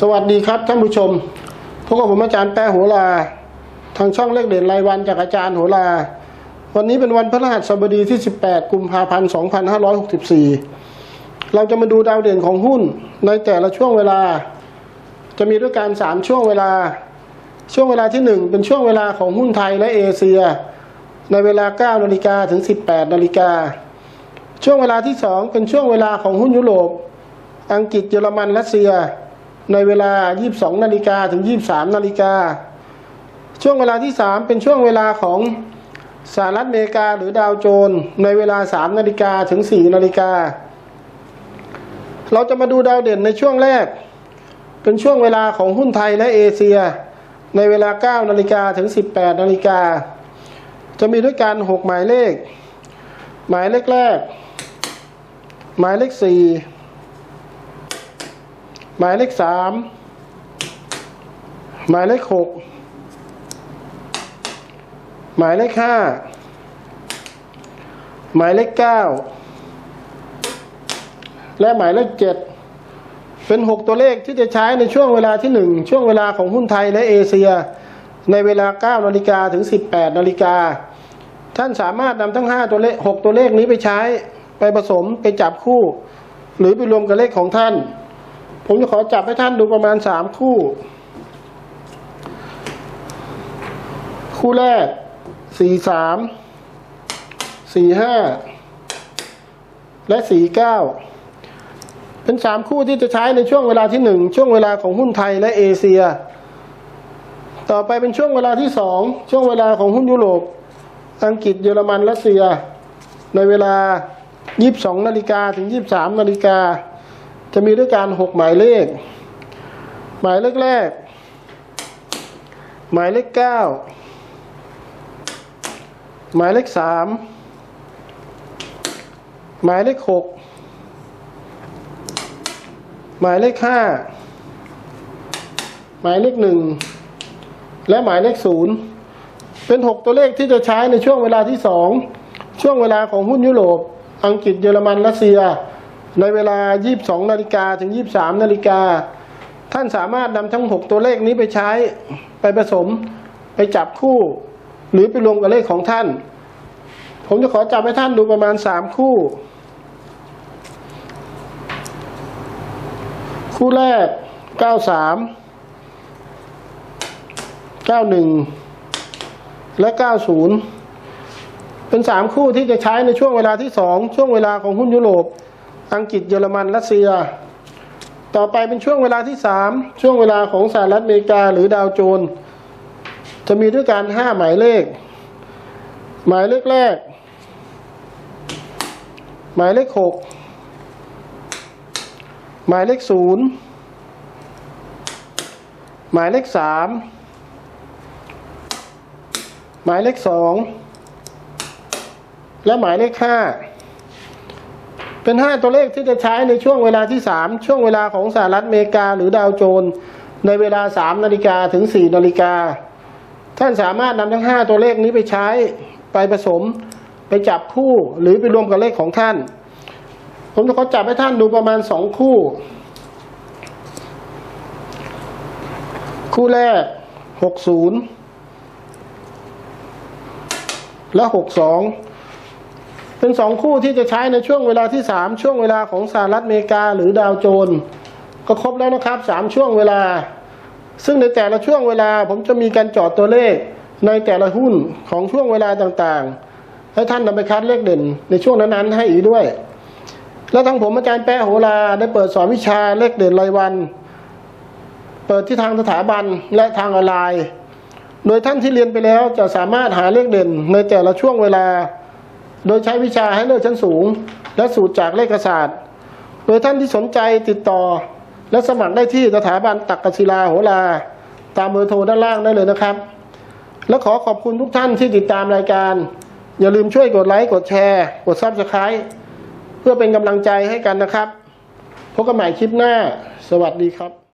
สวัสดีครับท่านผู้ชมพบกับผมอาจารย์แป้โหราทางช่องเลขเด่นรายวันจากอาจารย์โหราวันนี้เป็นวันพฤหัสบดีที่ 18 กุมภาพันธ์ 2564 เราจะมาดูดาวเด่นของหุ้นในแต่ละช่วงเวลา จะมีด้วยกัน3ช่วงเวลา ช่วงเวลาที่ 1 เป็นช่วงเวลาของหุ้นไทยและเอเชีย ในเวลา 9 นาฬิกาถึง 18 นาฬิกา ช่วงเวลาที่ 2 เป็นช่วงเวลาของหุ้นยุโรป อังกฤษเยอรมันรัสเซีย ในเวลา 22 นาฬิกาถึง 23 นาฬิกา ช่วงเวลาที่ 3 เป็นช่วงเวลาของสหรัฐอเมริกาหรือดาวโจน ในเวลา 3 นาฬิกาถึง 4 นาฬิกา เราจะมาดูดาวเด่นในช่วงแรก เป็นช่วงเวลาของหุ้นไทยและเอเชีย ในเวลา 9 นาฬิกาถึง 18 นาฬิกา จะมีด้วยกัน 6 หมายเลข หมายเลขแรก หมายเลขสี่ หมายเลขสามหมายเลขหกหมายเลขห้าหมายเลขเก้าและหมายเลขเจ็ดเป็นหกตัวเลขที่จะใช้ในช่วงเวลาที่หนึ่งช่วงเวลาของหุ้นไทยและเอเชีย ในเวลา9นาฬิกาถึง18นาฬิกาท่านสามารถนำทั้ง5ตัวเลข6ตัวเลขนี้ไปใช้ไปผสมไปจับคู่ หรือไปรวมกับเลขของท่าน ผมจะขอจับให้ท่านดูประมาณ3คู่ คู่แรก43 45และ49เก้าเป็น3คู่ที่จะใช้ในช่วงเวลาที่1ช่วงเวลาของหุ้นไทยและเอเชีย ต่อไปเป็นช่วงเวลาที่2ช่วงเวลาของหุ้นยุโรป อังกฤษเยอรมันรัสเซีย ในเวลา 22นาฬิกาถึง 23นาฬิกา จะมีด้วยการ6หมายเลข หมายเลขแรก หมายเลข9หมายเลข3หมายเลข6หมายเลข5หมายเลข1และหมายเลข0เป็น6ตัวเลขที่จะใช้ในช่วงเวลาที่2ช่วงเวลาของหุ้นยุโรป อังกฤษเยอรมันรัสเซีย ในเวลา 22 นาฬิกาถึง 23 นาฬิกา ท่านสามารถนำทั้ง 6 ตัวเลขนี้ไปใช้ไปผสมไปจับคู่ หรือไปรวมกับเลขของท่าน ผมจะขอจับให้ท่านดูประมาณ 3 คู่ คู่แรก 93 91 และ 90 เป็น 3 คู่ที่จะใช้ในช่วงเวลาที่ 2 ช่วงเวลาของหุ้นยุโรป อังกฤษเยอรมันรัสเซีย ต่อไปเป็นช่วงเวลาที่ 3 ช่วงเวลาของสหรัฐอเมริกาหรือดาวโจนส์จะมีด้วยกัน 5 หมายเลข หมายเลขแรก หมายเลข 6 หมายเลข 0 หมายเลข 3 หมายเลข 2 และหมายเลข 5 เป็น5ตัวเลขที่จะใช้ในช่วงเวลาที่3ช่วงเวลาของสหรัฐอเมริกาหรือดาวโจนส์ในเวลา3นาฬิกาถึง4นาฬิกา ท่านสามารถนำทั้ง5ตัวเลขนี้ไปใช้ไปผสมไปจับคู่หรือไปรวมกับเลขของท่าน ผมจะขอจับให้ท่านดูประมาณ2คู่ คู่แรก60และหกสอง เป็นสองคู่ที่จะใช้ในช่วงเวลาที่สามช่วงเวลาของสหรัฐอเมริกาหรือดาวโจนส์ก็ครบแล้วนะครับสามช่วงเวลา ซึ่งในแต่ละช่วงเวลาผมจะมีการจอดตัวเลขในแต่ละหุ้นของช่วงเวลาต่างๆ ให้ท่านนำไปคัดเลขเด่นในช่วงนั้นๆให้อีกด้วย และทางผมอาจารย์แป้โหราได้เปิดสอนวิชาเลขเด่นรายวัน เปิดที่ทางสถาบันและทางออนไลน์ โดยท่านที่เรียนไปแล้วจะสามารถหาเลขเด่นในแต่ละช่วงเวลา โดยใช้วิชาให้เลิกชั้นสูง และสูตรจากเลขศาสตร์ โดยท่านที่สนใจติดต่อ และสมัครได้ที่สถาบันตักกศิลาโหราตามเบอร์โทรด้านล่างได้เลยนะครับ และขอขอบคุณทุกท่านที่ติดตามรายการ อย่าลืมช่วยกดไลค์กดแชร์ กดซับสไครต์เพื่อเป็นกำลังใจให้กันนะครับพบกันใหม่คลิปหน้า สวัสดีครับ